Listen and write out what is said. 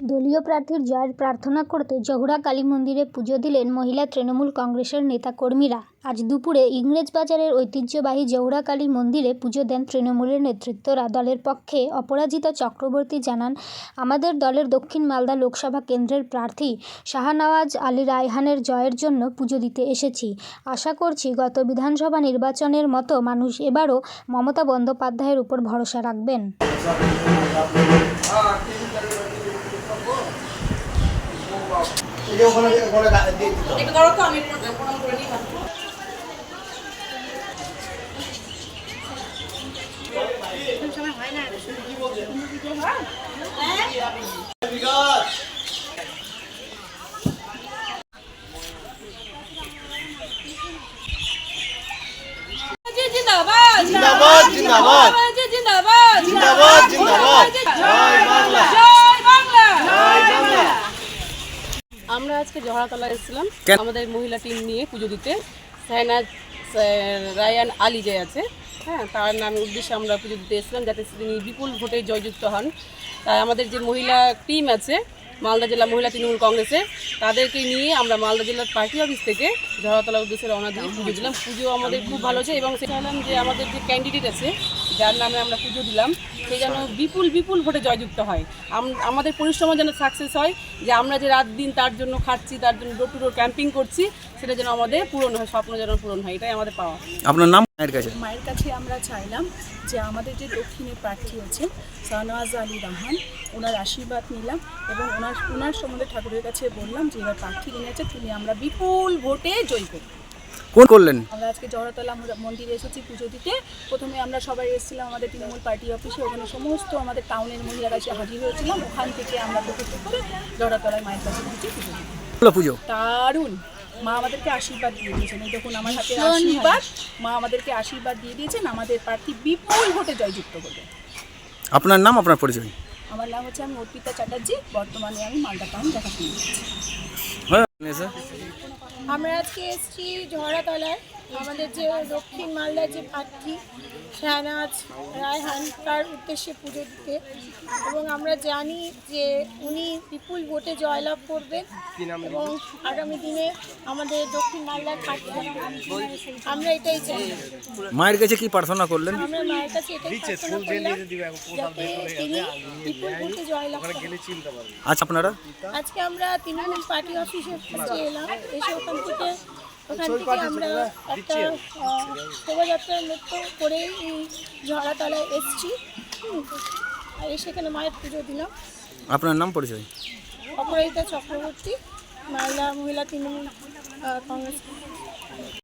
দলীয় প্রার্থীর জয়ের প্রার্থনা করতে জহুরা কালী মন্দিরে পুজো দিলেন মহিলা তৃণমূল কংগ্রেসের নেতাকর্মীরা। আজ দুপুরে ইংরেজবাজারের ঐতিহ্যবাহী জহুরা কালী মন্দিরে পুজো দেন তৃণমূলের নেতৃত্বরা। দলের পক্ষে অপরাজিতা চক্রবর্তী জানান, আমাদের দলের দক্ষিণ মালদা লোকসভা কেন্দ্রের প্রার্থী শাহনওয়াজ আলী রায়হানের জয়ের জন্য পুজো দিতে এসেছি। আশা করছি গত বিধানসভা নির্বাচনের মতো মানুষ এবারও মমতা বন্দ্যোপাধ্যায়ের উপর ভরসা রাখবেন এই যে ওখানে ওখানে দিয়ে দিতে হবে। একটু তো আমি প্রণাম প্রণাম করে নিই জিন্দাবাদ জিন্দাবাদ, জিন্দাবাদ। জিন্দাবাদ জিন্দাবাদ, জিন্দাবাদ। জয় বাংলা। জয় বাংলা জয় বাংলা। আমরা আজকে জহরাতলা এসেছিলাম। আমাদের মহিলা টিম নিয়ে পুজো দিতে। সাইনাজ রায়ান আলী যে আছে হ্যাঁ তার নামে উদ্দেশ্যে আমরা পুজো দিতে এসেছিলাম যাতে তিনি বিপুল ভোটে জয়যুক্ত হন। তাই আমাদের যে মহিলা টিম আছে মালদা জেলা মহিলা তৃণমূল কংগ্রেসে তাদেরকে নিয়ে আমরা মালদা জেলার পার্টি অফিস থেকে জহরাতলা উদ্দেশ্যে রওনা দিয়ে পুজো দিলাম। পুজো আমাদের খুব ভালো হয়েছে এবং সেটা হলাম যে আমাদের যে ক্যান্ডিডেট আছে যার নামে আমরা পুজো দিলাম সে যেন বিপুল বিপুল ভোটে জয়যুক্ত হয়। আমাদের পরিশ্রম যেন সাকসেস হয় যে আমরা যে রাত দিন তার জন্য খাচ্ছি তার জন্য ডোর টু ডোর ক্যাম্পিং করছি সেটা যেন আমাদের পূরণ হয় স্বপ্ন যেন পূরণ হয় এটাই আমাদের পাওয়া। আপনার নাম? মায়ের কাছে। মায়ের কাছে আমরা চাইলাম যে আমাদের যে দক্ষিণে প্রার্থী আছেন শাহনওয়াজ আলী রহমান ওনার আশীর্বাদ নিলাম এবং ওনার ওনার সম্বন্ধে ঠাকুরের কাছে বললাম যে এবার প্রার্থী যিনি আছে তিনি আমরা বিপুল ভোটে জয় করি কোন করলেন? আমরা আজকে জহরতলা মন্দিরে এসেছি পুজো দিতে। প্রথমে আমরা সবাই এসেছিলাম আমাদের তৃণমূল পার্টি অফিসে ওখানে সমস্ত আমাদের টাউনের মহিলারা এসে হাজির হয়েছিলাম। ওখান থেকে আমরা প্রকৃতি করে জহরতলায় মায়ের কাছে পুজো দিতে পুজো? দারুণ! মা আমাদেরকে আশীর্বাদ দিয়ে দিয়েছেন। এই দেখুন আমার হাতে আশীর্বাদ। মা আমাদেরকে আশীর্বাদ দিয়ে দিয়েছেন। আমাদের প্রার্থী বিপুল ভোটে জয়যুক্ত করবে। আপনার নাম আপনার পরিচয়? আমার নাম হচ্ছে আমি অর্পিতা চ্যাটার্জি। বর্তমানে আমি মালদা টাউন দেখাশোনা করছি। আমরা আজকে এসেছি ঝড়াতলায়। আমাদের যে দক্ষিণ মালদার যে প্রার্থী শাহনাজ রায়হান তার উদ্দেশ্যে পুজো দিতে। এবং আমরা জানি যে উনি বিপুল ভোটে জয়লাভ করবেন এবং আগামী দিনে আমাদের দক্ষিণ মালদার প্রার্থী আমরা এটাই চাই। মায়ের কাছে কি প্রার্থনা করলেন? আমরা মায়ের কাছে এটাই প্রার্থনা করলাম যাতে তিনি বিপুল ভোটে জয়লাভ করেন। আচ্ছা আপনারা? আজকে আমরা তৃণমূল পার্টি অফিসে এলাম। এসে ওখান থেকে ওখান থেকে আমরা একটা শোভাযাত্রার নৃত্য করে ঝড়াতলায় এসছি। আর এসে এখানে মায়ের পুজো দিলাম। আপনার নাম পরিচয়? অপরাজিতা চক্রবর্তী মালদা মহিলা তৃণমূল কংগ্রেস।